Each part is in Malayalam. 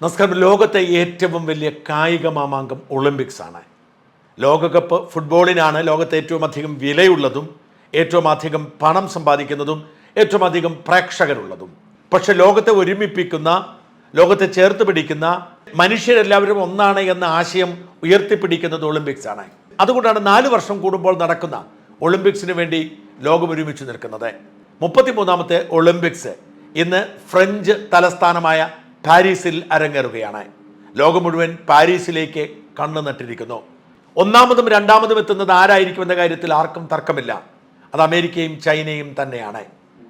നമസ്കാരം ലോകത്തെ ഏറ്റവും വലിയ കായിക മാമാങ്കം ഒളിമ്പിക്സ് ആണ്. ലോകകപ്പ് ഫുട്ബോളിനാണ് ലോകത്തെ ഏറ്റവും അധികം വിലയുള്ളതും ഏറ്റവും അധികം പണം സമ്പാദിക്കുന്നതും ഏറ്റവും അധികം പ്രേക്ഷകരുള്ളതും. പക്ഷെ ലോകത്തെ ഒരുമിപ്പിക്കുന്ന ലോകത്തെ ചേർത്ത് പിടിക്കുന്ന മനുഷ്യരെല്ലാവരും ഒന്നാണ് എന്ന ആശയം ഉയർത്തിപ്പിടിക്കുന്നത് ഒളിമ്പിക്സ് ആണ്. അതുകൊണ്ടാണ് നാല് വർഷം കൂടുമ്പോൾ നടക്കുന്ന ഒളിമ്പിക്സിന് വേണ്ടി ലോകം ഒരുമിച്ച് നിൽക്കുന്നത്. മുപ്പത്തിമൂന്നാമത്തെ ഒളിമ്പിക്സ് ഇന്ന് ഫ്രഞ്ച് തലസ്ഥാനമായ പാരീസിൽ അരങ്ങേറുകയാണ്. ലോകം മുഴുവൻ പാരീസിലേക്ക് കണ്ണു നട്ടിരിക്കുന്നു. ഒന്നാമതും രണ്ടാമതും എത്തുന്നത് ആരായിരിക്കും എന്ന കാര്യത്തിൽ ആർക്കും തർക്കമില്ല. അത് അമേരിക്കയും ചൈനയും തന്നെയാണ്.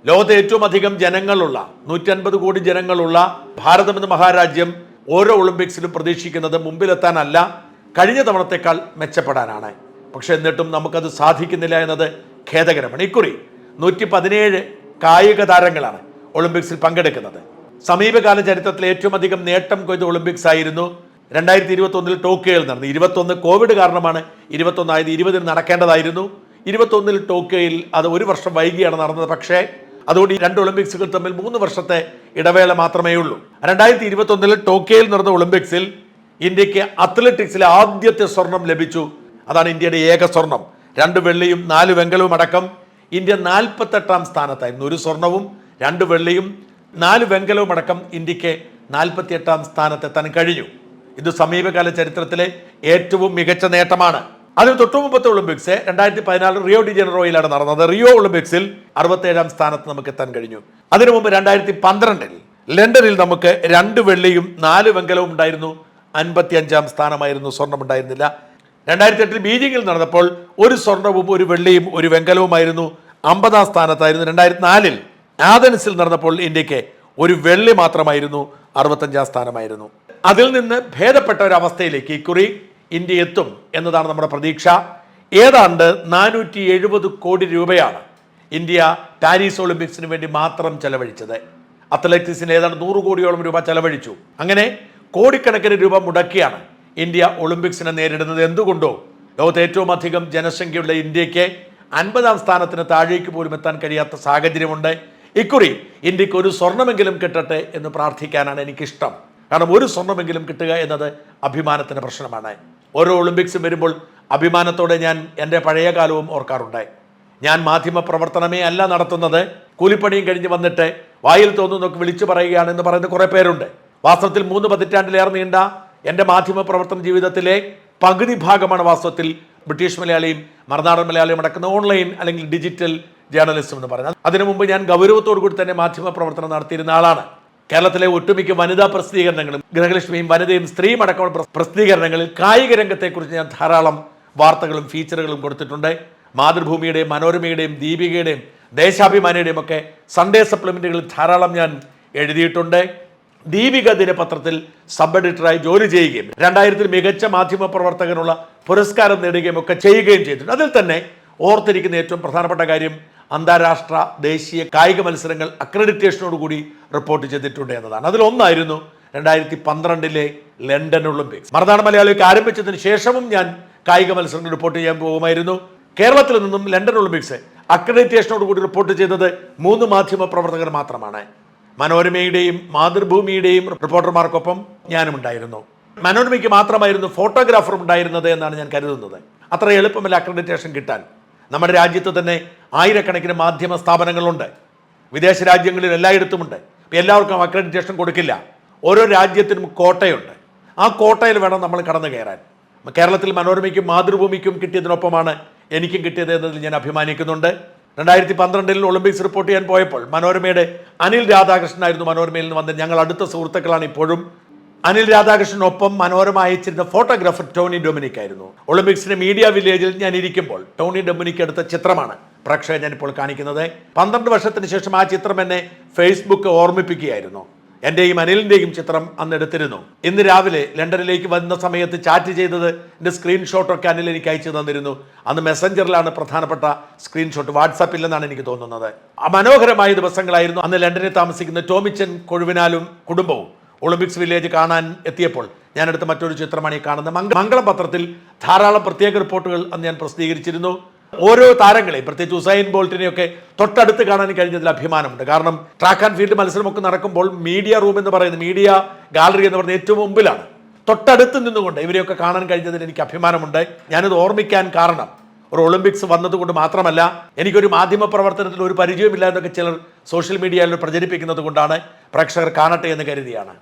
ലോകത്തെ ഏറ്റവും അധികം ജനങ്ങളുള്ള നൂറ്റൻപത് കോടി ജനങ്ങളുള്ള ഭാരതം എന്ന മഹാരാജ്യം ഓരോ ഒളിമ്പിക്സിലും പ്രതീക്ഷിക്കുന്നത് മുമ്പിലെത്താനല്ല കഴിഞ്ഞ തവണത്തേക്കാൾ മെച്ചപ്പെടാനാണ്. പക്ഷെ എന്നിട്ടും നമുക്കത് സാധിക്കുന്നില്ല എന്നത് ഖേദകരമാണ്. ഇക്കുറി നൂറ്റി പതിനേഴ് കായിക താരങ്ങളാണ് ഒളിമ്പിക്സിൽ പങ്കെടുക്കുന്നത്. സമീപകാല ചരിത്രത്തിൽ ഏറ്റവും അധികം നേട്ടം കൊയ്ത ഒളിമ്പിക്സ് ആയിരുന്നു രണ്ടായിരത്തി ഇരുപത്തി ഒന്നിൽ ടോക്കിയോയിൽ നടന്നു ഇരുപത്തൊന്ന് കോവിഡ് കാരണമാണ് ഇരുപത്തൊന്നായത് ഇരുപതിന് നടക്കേണ്ടതായിരുന്നു. ഇരുപത്തൊന്നിൽ ടോക്കിയോയിൽ അത് ഒരു വർഷം വൈകിയാണ് നടന്നത്. പക്ഷേ അതുകൊണ്ട് ഈ രണ്ട് ഒളിമ്പിക്സുകൾ തമ്മിൽ മൂന്ന് വർഷത്തെ ഇടവേള മാത്രമേ ഉള്ളൂ. രണ്ടായിരത്തി ഇരുപത്തൊന്നിൽ ടോക്കിയോയിൽ നടന്ന ഒളിമ്പിക്സിൽ ഇന്ത്യയ്ക്ക് അത്ലറ്റിക്സിൽ ആദ്യത്തെ സ്വർണം ലഭിച്ചു. അതാണ് ഇന്ത്യയുടെ ഏക സ്വർണം. രണ്ട് വെള്ളിയും നാല് വെങ്കലവും അടക്കം ഇന്ത്യ നാൽപ്പത്തെട്ടാം സ്ഥാനത്തായിരുന്നു. ഒരു സ്വർണവും രണ്ട് വെള്ളിയും നാല് വെങ്കലവും അടക്കം ഇന്ത്യയ്ക്ക് നാൽപ്പത്തിയെട്ടാം സ്ഥാനത്തെത്താൻ കഴിഞ്ഞു. ഇത് സമീപകാല ചരിത്രത്തിലെ ഏറ്റവും മികച്ച നേട്ടമാണ്. അതിന് തൊട്ടു മുമ്പത്തെ ഒളിമ്പിക്സ് രണ്ടായിരത്തി പതിനാല് റിയോ ഡി ജനറോയിലാണ് നടന്നത്. റിയോ ഒളിമ്പിക്സിൽ അറുപത്തേഴാം സ്ഥാനത്ത് നമുക്ക് എത്താൻ കഴിഞ്ഞു. അതിനു മുമ്പ് രണ്ടായിരത്തി പന്ത്രണ്ടിൽ ലണ്ടനിൽ നമുക്ക് രണ്ട് വെള്ളിയും നാല് വെങ്കലവും ഉണ്ടായിരുന്നു. അൻപത്തി അഞ്ചാം സ്ഥാനമായിരുന്നു. സ്വർണം ഉണ്ടായിരുന്നില്ല. രണ്ടായിരത്തി എട്ടിൽ ബീജിംഗിൽ നടന്നപ്പോൾ ഒരു സ്വർണവും ഒരു വെള്ളിയും ഒരു വെങ്കലവുമായിരുന്നു. അമ്പതാം സ്ഥാനത്തായിരുന്നു. രണ്ടായിരത്തി നാലിൽ ആഥൻസിൽ നടന്നപ്പോൾ ഇന്ത്യയ്ക്ക് ഒരു വെള്ളി മാത്രമായിരുന്നു അറുപത്തഞ്ചാം സ്ഥാനമായിരുന്നു. അതിൽ നിന്ന് ഭേദപ്പെട്ട ഒരു അവസ്ഥയിലേക്ക് ഇക്കുറി ഇന്ത്യ എത്തും എന്നതാണ് നമ്മുടെ പ്രതീക്ഷ. ഏതാണ്ട് നാനൂറ്റി എഴുപത് കോടി രൂപയാണ് ഇന്ത്യ പാരീസ് ഒളിമ്പിക്സിന് വേണ്ടി മാത്രം ചെലവഴിച്ചത്. അത്ലറ്റിക്സിന് ഏതാണ്ട് നൂറ് കോടിയോളം രൂപ ചെലവഴിച്ചു. അങ്ങനെ കോടിക്കണക്കിന് രൂപ മുടക്കിയാണ് ഇന്ത്യ ഒളിമ്പിക്സിനെ നേരിടുന്നത് എന്തുകൊണ്ടോ? ലോകത്തെ ഏറ്റവും അധികം ജനസംഖ്യയുള്ള ഇന്ത്യയ്ക്ക് അൻപതാം സ്ഥാനത്തിന് താഴേക്ക് പോലും എത്താൻ കഴിയാത്ത സാഹചര്യമുണ്ട്. ഇക്കുറി ഇന്ത്യയ്ക്ക് ഒരു സ്വർണമെങ്കിലും കിട്ടട്ടെ എന്ന് പ്രാർത്ഥിക്കാനാണ് എനിക്കിഷ്ടം. കാരണം ഒരു സ്വർണമെങ്കിലും കിട്ടുക എന്നത് അഭിമാനത്തിന്റെ പ്രശ്നമാണ്. ഓരോ ഒളിമ്പിക്സും വരുമ്പോൾ അഭിമാനത്തോടെ ഞാൻ എന്റെ പഴയ കാലവും ഓർക്കാറുണ്ട്. ഞാൻ മാധ്യമ പ്രവർത്തനമേ അല്ല നടത്തുന്നത്. കൂലിപ്പണിയും കഴിഞ്ഞ് വന്നിട്ട് വായിൽ തോന്നുന്നൊക്കെ വിളിച്ചു പറയുകയാണ് എന്ന് പറയുന്ന കുറേ പേരുണ്ട്. വാസ്തവത്തിൽ മൂന്ന് പതിറ്റാണ്ടിലേറെ നീണ്ട എന്റെ മാധ്യമ പ്രവർത്തന ജീവിതത്തിലെ പകുതി ഭാഗമാണ് വാസ്തവത്തിൽ ബ്രിട്ടീഷ് മലയാളിയും മറുനാടൻ മലയാളിയും അടക്കുന്ന ഓൺലൈൻ അല്ലെങ്കിൽ ഡിജിറ്റൽ ജേർണലിസം എന്ന് പറയുന്നത്. അതിനു മുമ്പ് ഞാൻ ഗൗരവത്തോടു കൂടി തന്നെ മാധ്യമ പ്രവർത്തനം നടത്തിയിരുന്ന ആളാണ്. കേരളത്തിലെ ഒട്ടുമിക്ക വനിതാ പ്രസിദ്ധീകരണങ്ങളും ഗൃഹലക്ഷ്മിയും വനിതയും സ്ത്രീയും അടക്കമുള്ള പ്ര- പ്രസിദ്ധീകരണങ്ങളിൽ കായിക രംഗത്തെക്കുറിച്ച് ഞാൻ ധാരാളം വാർത്തകളും ഫീച്ചറുകളും കൊടുത്തിട്ടുണ്ട്. മാതൃഭൂമിയുടെയും മനോരമയുടെയും ദീപികയുടെയും ദേശാഭിമാനിയുടെയും ഒക്കെ സൺഡേ സപ്ലിമെന്റുകളിൽ ധാരാളം ഞാൻ എഴുതിയിട്ടുണ്ട്. ദീപിക ദിനപത്രത്തിൽ സബ് എഡിറ്ററായി ജോലി ചെയ്യുകയും രണ്ടായിരത്തിൽ മികച്ച മാധ്യമ പ്രവർത്തകനുള്ള പുരസ്കാരം നേടുകയും ഒക്കെ ചെയ്യുകയും ചെയ്തിട്ടുണ്ട്. അതിൽ തന്നെ ഓർത്തിരിക്കുന്ന ഏറ്റവും പ്രധാനപ്പെട്ട കാര്യം അന്താരാഷ്ട്ര ദേശീയ കായിക മത്സരങ്ങൾ അക്രഡിറ്റേഷനോട് കൂടി റിപ്പോർട്ട് ചെയ്തിട്ടുണ്ട് എന്നതാണ്. അതിലൊന്നായിരുന്നു രണ്ടായിരത്തി പന്ത്രണ്ടിലെ ലണ്ടൻ ഒളിമ്പിക്സ്. മറുനാട് മലയാളിക്ക് ആരംഭിച്ചതിന് ശേഷവും ഞാൻ കായിക മത്സരങ്ങൾ റിപ്പോർട്ട് ചെയ്യാൻ പോകുമായിരുന്നു. കേരളത്തിൽ നിന്നും ലണ്ടൻ ഒളിമ്പിക്സ് അക്രഡിറ്റേഷനോട് കൂടി റിപ്പോർട്ട് ചെയ്തത് മൂന്ന് മാധ്യമ പ്രവർത്തകർ മാത്രമാണ്. മനോരമയുടെയും മാതൃഭൂമിയുടെയും റിപ്പോർട്ടർമാർക്കൊപ്പം ഞാനും ഉണ്ടായിരുന്നു മനോരമയ്ക്ക് മാത്രമായിരുന്നു ഫോട്ടോഗ്രാഫർ ഉണ്ടായിരുന്നത് എന്നാണ് ഞാൻ കരുതുന്നത്. അത്ര എളുപ്പമല്ല അക്രഡിറ്റേഷൻ കിട്ടാൻ. നമ്മുടെ രാജ്യത്ത് തന്നെ ആയിരക്കണക്കിന് മാധ്യമ സ്ഥാപനങ്ങളുണ്ട്. വിദേശ രാജ്യങ്ങളിൽ എല്ലായിടത്തുമുണ്ട്. ഇപ്പം എല്ലാവർക്കും അക്രഡിറ്റേഷൻ കൊടുക്കില്ല. ഓരോ രാജ്യത്തിനും കോട്ടയുണ്ട്. ആ കോട്ടയിൽ വേണം നമ്മൾ കടന്നു കയറാൻ. കേരളത്തിൽ മനോരമയ്ക്കും മാതൃഭൂമിക്കും കിട്ടിയതിനൊപ്പമാണ് എനിക്കും കിട്ടിയത് എന്നതിൽ ഞാൻ അഭിമാനിക്കുന്നുണ്ട്. രണ്ടായിരത്തി പന്ത്രണ്ടിൽ ഒളിമ്പിക്സ് റിപ്പോർട്ട് ചെയ്യാൻ പോയപ്പോൾ മനോരമയുടെ അനിൽ രാധാകൃഷ്ണനായിരുന്നു മനോരമയിൽ നിന്ന് വന്നത്. ഞങ്ങൾ അടുത്ത സുഹൃത്തുക്കളാണ് ഇപ്പോഴും. അനിൽ രാധാകൃഷ്ണനൊപ്പം മനോരമ അയച്ചിരുന്ന ഫോട്ടോഗ്രാഫർ ടോണി ഡൊമിനിക് ആയിരുന്നു ഒളിമ്പിക്സിന്റെ മീഡിയ വില്ലേജിൽ ഞാൻ ഇരിക്കുമ്പോൾ ടോണി ഡൊമിനിക് എടുത്ത ചിത്രമാണ് പ്രേക്ഷകൻ ഞാനിപ്പോൾ കാണിക്കുന്നത്. പന്ത്രണ്ട് വർഷത്തിന് ശേഷം ആ ചിത്രം എന്നെ ഫേസ്ബുക്ക് ഓർമ്മിപ്പിക്കുകയായിരുന്നു. എന്റെയും അനിലിന്റെയും ചിത്രം അന്ന് എടുത്തിരുന്നു ഇന്ന് രാവിലെ ലണ്ടനിലേക്ക് വന്ന സമയത്ത് ചാറ്റ് ചെയ്തത് എന്റെ സ്ക്രീൻഷോട്ടൊക്കെ അനിൽ എനിക്ക് അയച്ചു തന്നിരുന്നു. അന്ന് മെസ്സഞ്ചറിലാണ് പ്രധാനപ്പെട്ട സ്ക്രീൻഷോട്ട് വാട്സാപ്പില്ലെന്നാണ് എനിക്ക് തോന്നുന്നത്. മനോഹരമായ ദിവസങ്ങളായിരുന്നു അന്ന് ലണ്ടനിൽ താമസിക്കുന്ന ടോമിച്ചൻ കൊഴുവിനാലും കുടുംബവും. ഒളിമ്പിക്സ് വില്ലേജ് കാണാൻ എത്തിയപ്പോൾ ഞാനെടുത്ത മറ്റൊരു ചിത്രമാണ് ഈ കാണുന്നത്. മംഗ- മംഗളം പത്രത്തിൽ ധാരാളം പ്രത്യേക റിപ്പോർട്ടുകൾ അന്ന് ഞാൻ പ്രസിദ്ധീകരിച്ചിരുന്നു. ഓരോ താരങ്ങളെയും പ്രത്യേകിച്ച് ഉസൈൻ ബോൾട്ടിനെയൊക്കെ തൊട്ടടുത്ത് കാണാൻ കഴിഞ്ഞതിൽ അഭിമാനമുണ്ട്. കാരണം ട്രാക്ക് ആൻഡ് ഫീൽഡ് മത്സരമൊക്കെ നടക്കുമ്പോൾ മീഡിയ റൂം എന്ന് പറയുന്നത് മീഡിയ ഗാലറി എന്ന് പറയുന്നത് ഏറ്റവും മുമ്പിലാണ്. തൊട്ടടുത്ത് നിന്നുകൊണ്ട് ഇവരെയൊക്കെ കാണാൻ കഴിഞ്ഞതിൽ എനിക്ക് അഭിമാനമുണ്ട്. ഞാനിത് ഓർമ്മിക്കാൻ കാരണം ഒരു ഒളിമ്പിക്സ് വന്നതുകൊണ്ട് മാത്രമല്ല എനിക്കൊരു മാധ്യമ പ്രവർത്തനത്തിൽ ഒരു പരിചയമില്ല എന്നൊക്കെ ചിലർ സോഷ്യൽ മീഡിയയിൽ പ്രചരിപ്പിക്കുന്നത് കൊണ്ടാണ് പ്രേക്ഷകർ കാണട്ടെ എന്ന് കരുതിയാണ്.